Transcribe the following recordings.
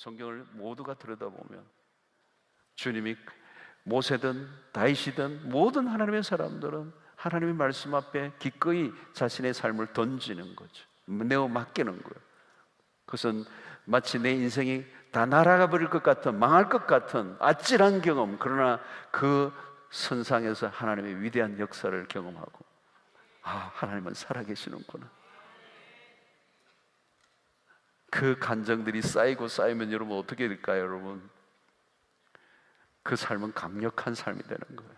성경을 모두가 들여다보면 주님이 모세든 다윗이든 모든 하나님의 사람들은 하나님의 말씀 앞에 기꺼이 자신의 삶을 던지는 거죠. 내어 맡기는 거예요. 그것은 마치 내 인생이 다 날아가 버릴 것 같은 망할 것 같은 아찔한 경험 그러나 그 선상에서 하나님의 위대한 역사를 경험하고 아 하나님은 살아계시는구나 그 감정들이 쌓이고 쌓이면 여러분 어떻게 될까요 여러분 그 삶은 강력한 삶이 되는 거예요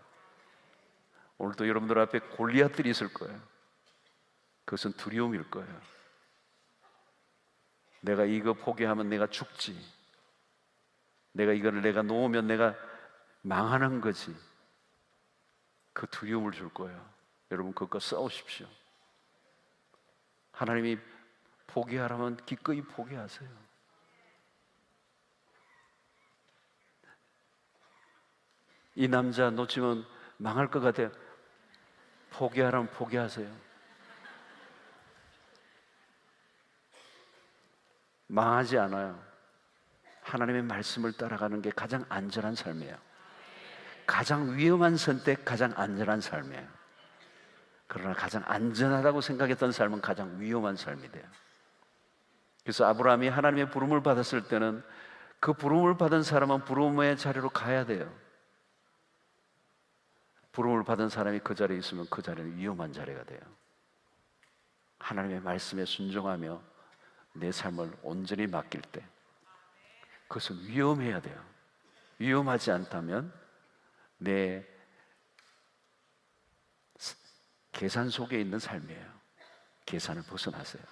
오늘도 여러분들 앞에 골리앗들이 있을 거예요 그것은 두려움일 거예요 내가 이거 포기하면 내가 죽지. 내가 이거를 내가 놓으면 내가 망하는 거지. 그 두려움을 줄 거예요. 여러분 그것과 싸우십시오. 하나님이 포기하라면 기꺼이 포기하세요. 이 남자 놓치면 망할 것 같아요. 포기하라면 포기하세요. 망하지 않아요. 하나님의 말씀을 따라가는 게 가장 안전한 삶이에요. 가장 위험한 선택, 가장 안전한 삶이에요. 그러나 가장 안전하다고 생각했던 삶은 가장 위험한 삶이 돼요. 그래서 아브라함이 하나님의 부름을 받았을 때는 그 부름을 받은 사람은 부름의 자리로 가야 돼요. 부름을 받은 사람이 그 자리에 있으면 그 자리는 위험한 자리가 돼요. 하나님의 말씀에 순종하며 내 삶을 온전히 맡길 때 그것은 위험해야 돼요. 위험하지 않다면 내 계산 속에 있는 삶이에요. 계산을 벗어나세요.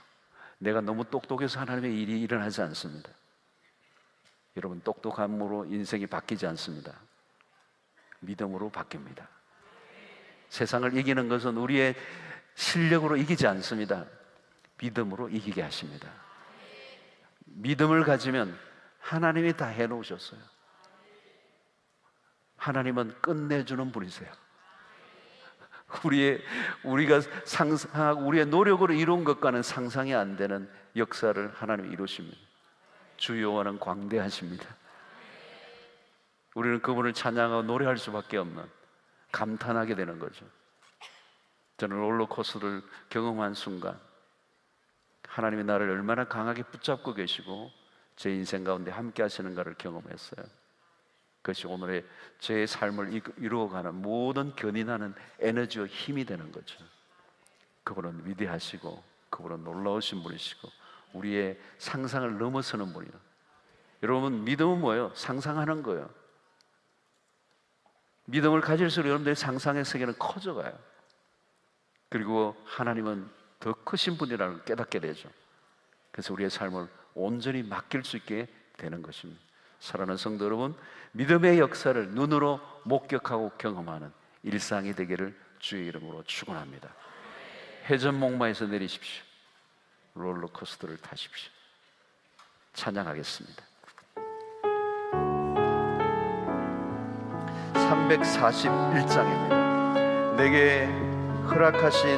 내가 너무 똑똑해서 하나님의 일이 일어나지 않습니다. 여러분 똑똑함으로 인생이 바뀌지 않습니다. 믿음으로 바뀝니다. 세상을 이기는 것은 우리의 실력으로 이기지 않습니다. 믿음으로 이기게 하십니다. 믿음을 가지면 하나님이 다 해놓으셨어요. 하나님은 끝내주는 분이세요. 우리의 우리가 상상하고 우리의 노력으로 이룬 것과는 상상이 안 되는 역사를 하나님 이루십니다. 주 여호와는 광대하십니다. 우리는 그분을 찬양하고 노래할 수밖에 없는 감탄하게 되는 거죠. 저는 롤러코스터를 경험한 순간 하나님이 나를 얼마나 강하게 붙잡고 계시고 제 인생 가운데 함께 하시는가를 경험했어요. 그것이 오늘의 제 삶을 이루어가는 모든 견인하는 에너지와 힘이 되는 거죠. 그분은 위대하시고 그분은 놀라우신 분이시고 우리의 상상을 넘어서는 분이요. 여러분 믿음은 뭐예요? 상상하는 거예요. 믿음을 가질수록 여러분들의 상상의 세계는 커져가요. 그리고 하나님은 더 크신 분이라는 걸 깨닫게 되죠. 그래서 우리의 삶을 온전히 맡길 수 있게 되는 것입니다. 사랑하는 성도 여러분, 믿음의 역사를 눈으로 목격하고 경험하는 일상이 되기를 주의 이름으로 축원합니다. 회전 목마에서 내리십시오. 롤러코스터를 타십시오. 찬양하겠습니다. 341장입니다. 내게 허락하신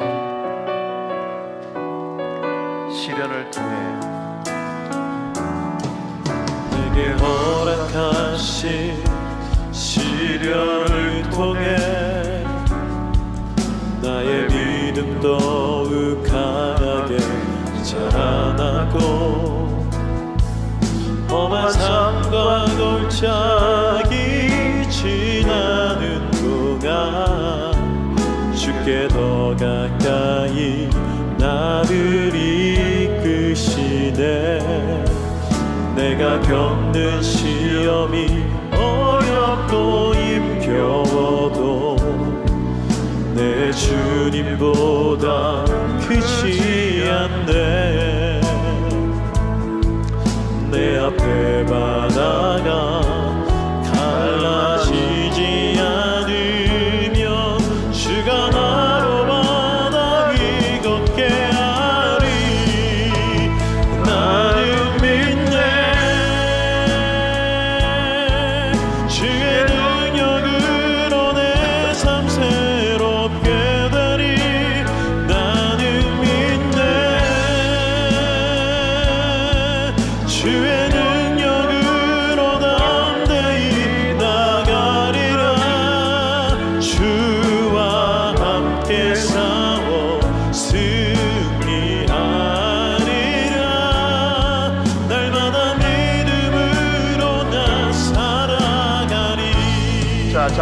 시련을 통해 내게 허락하신 시련을 통해 나의 믿음 더욱 강하게 자라나고 험한 삶과 골짜 겪는 시험이 어렵고 힘겨워도 내주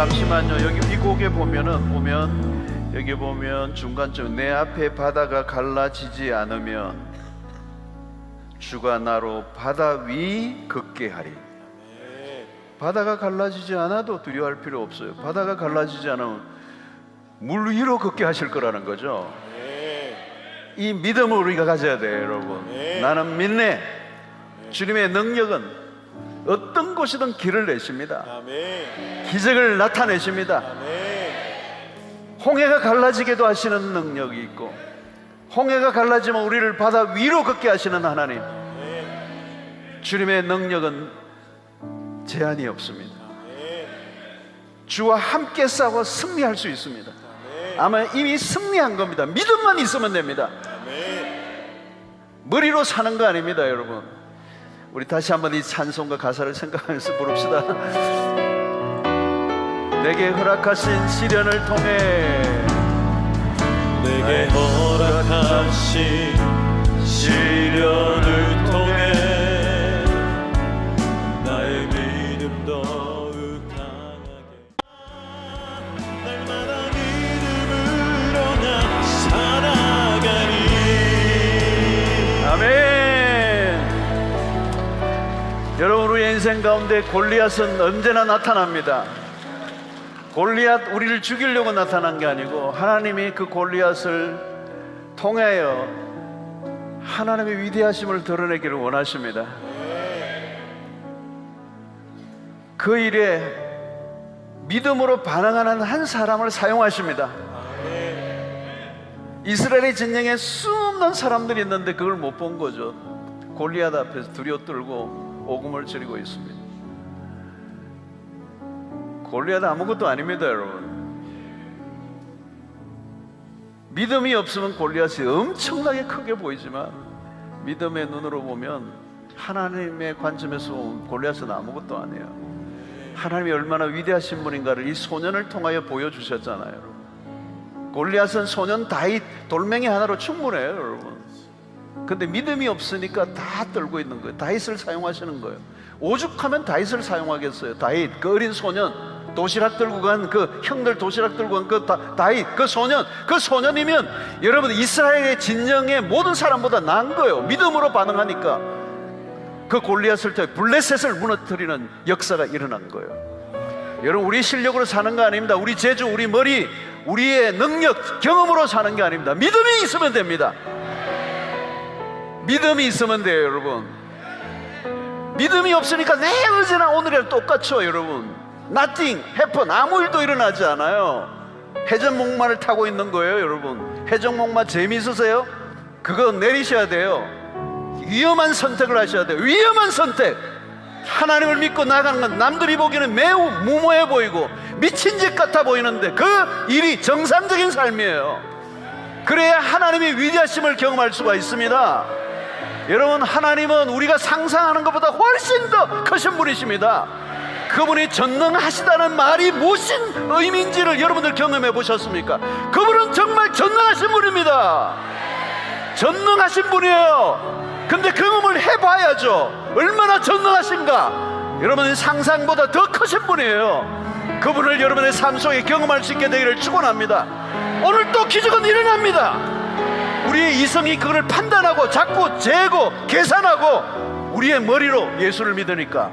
잠시만요. 여기 이 곡에 보면은 보면 여기 보면 중간쯤 내 앞에 바다가 갈라지지 않으면 주가 나로 바다 위 걷게 하리. 바다가 갈라지지 않아도 두려워할 필요 없어요. 바다가 갈라지지 않으면 물 위로 걷게 하실 거라는 거죠. 이 믿음을 우리가 가져야 돼요 여러분. 나는 믿네. 주님의 능력은 어떤 곳이든 길을 내십니다. 기적을 나타내십니다. 홍해가 갈라지게도 하시는 능력이 있고 홍해가 갈라지면 우리를 바다 위로 걷게 하시는 하나님. 주님의 능력은 제한이 없습니다. 주와 함께 싸워 승리할 수 있습니다. 아마 이미 승리한 겁니다. 믿음만 있으면 됩니다. 머리로 사는 거 아닙니다 여러분 우리 다시 한번 이 찬송과 가사를 생각하면서 부릅시다. 내게 허락하신 시련을 통해 내게 허락하신 시련 여러분 우리 인생 가운데 골리앗은 언제나 나타납니다. 골리앗 우리를 죽이려고 나타난 게 아니고 하나님이 그 골리앗을 통하여 하나님의 위대하심을 드러내기를 원하십니다. 그 일에 믿음으로 반응하는 한 사람을 사용하십니다. 이스라엘의 진영에 수없는 사람들이 있는데 그걸 못 본 거죠. 골리앗 앞에서 두려워 떨고 오금을 지르고 있습니다. 골리앗 아무것도 아닙니다, 여러분. 믿음이 없으면 골리앗이 엄청나게 크게 보이지만 믿음의 눈으로 보면 하나님의 관점에서 골리앗은 아무것도 아니에요. 하나님이 얼마나 위대하신 분인가를 이 소년을 통하여 보여주셨잖아요, 여러분. 골리앗은 소년 다윗 돌멩이 하나로 충분해요, 여러분. 근데 믿음이 없으니까 다 떨고 있는 거예요. 다윗을 사용하시는 거예요. 오죽하면 다윗을 사용하겠어요. 다윗 그 어린 소년 도시락 들고 간 그 형들 도시락 들고 간 그 다윗 그 소년 그 소년이면 여러분 이스라엘의 진영의 모든 사람보다 나은 거예요. 믿음으로 반응하니까 그 골리앗을 통해 블레셋을 무너뜨리는 역사가 일어난 거예요. 여러분 우리 실력으로 사는 거 아닙니다. 우리 재주, 우리 머리, 우리의 능력, 경험으로 사는 게 아닙니다. 믿음이 있으면 됩니다. 믿음이 있으면 돼요, 여러분. 믿음이 없으니까 내 어제나 오늘이랑 똑같죠, 여러분. Nothing happen. 아무 일도 일어나지 않아요. 해전목마를 타고 있는 거예요, 여러분. 해전목마 재미있으세요? 그거 내리셔야 돼요. 위험한 선택을 하셔야 돼요. 위험한 선택. 하나님을 믿고 나가는 건 남들이 보기에는 매우 무모해 보이고 미친 짓 같아 보이는데 그 일이 정상적인 삶이에요. 그래야 하나님의 위대하심을 경험할 수가 있습니다. 여러분, 하나님은 우리가 상상하는 것보다 훨씬 더 크신 분이십니다. 그분이 전능하시다는 말이 무슨 의미인지를 여러분들 경험해 보셨습니까? 그분은 정말 전능하신 분입니다. 전능하신 분이에요. 근데 경험을 해봐야죠. 얼마나 전능하신가. 여러분 상상보다 더 크신 분이에요. 그분을 여러분의 삶 속에 경험할 수 있게 되기를 축원합니다. 오늘 또 기적은 일어납니다. 우리의 이성이 그걸 판단하고 자꾸 재고 계산하고 우리의 머리로 예수를 믿으니까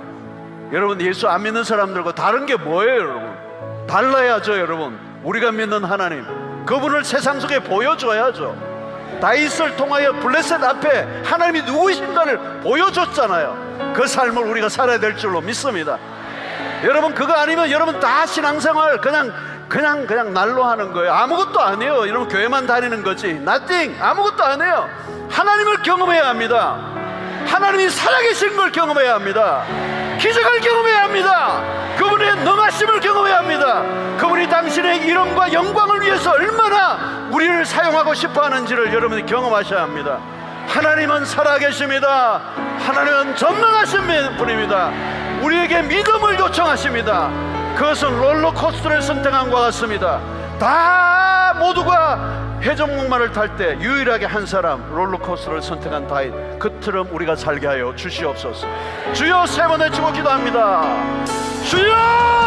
여러분 예수 안 믿는 사람들과 다른 게 뭐예요, 여러분? 달라야죠, 여러분. 우리가 믿는 하나님 그분을 세상 속에 보여줘야죠. 다윗을 통하여 블레셋 앞에 하나님이 누구이신가를 보여줬잖아요. 그 삶을 우리가 살아야 될 줄로 믿습니다. 여러분 그거 아니면 여러분 다 신앙생활 그냥 그냥 그냥 날로 하는 거예요. 아무것도 아니에요. 여러분 교회만 다니는 거지. nothing 아무것도 안 해요. 하나님을 경험해야 합니다. 하나님이 살아계신 걸 경험해야 합니다. 기적을 경험해야 합니다. 그분의 능하심을 경험해야 합니다. 그분이 당신의 이름과 영광을 위해서 얼마나 우리를 사용하고 싶어 하는지를 여러분이 경험하셔야 합니다. 하나님은 살아계십니다. 하나님은 전능하신 분입니다. 우리에게 믿음을 요청하십니다. 그것은 롤러코스터를 선택한 것 같습니다. 다 모두가 해적목마를 탈 때 유일하게 한 사람 롤러코스터를 선택한 다윗. 그 틀은 우리가 살게 하여 주시옵소서. 주여 세 번 외치고 기도합니다. 주여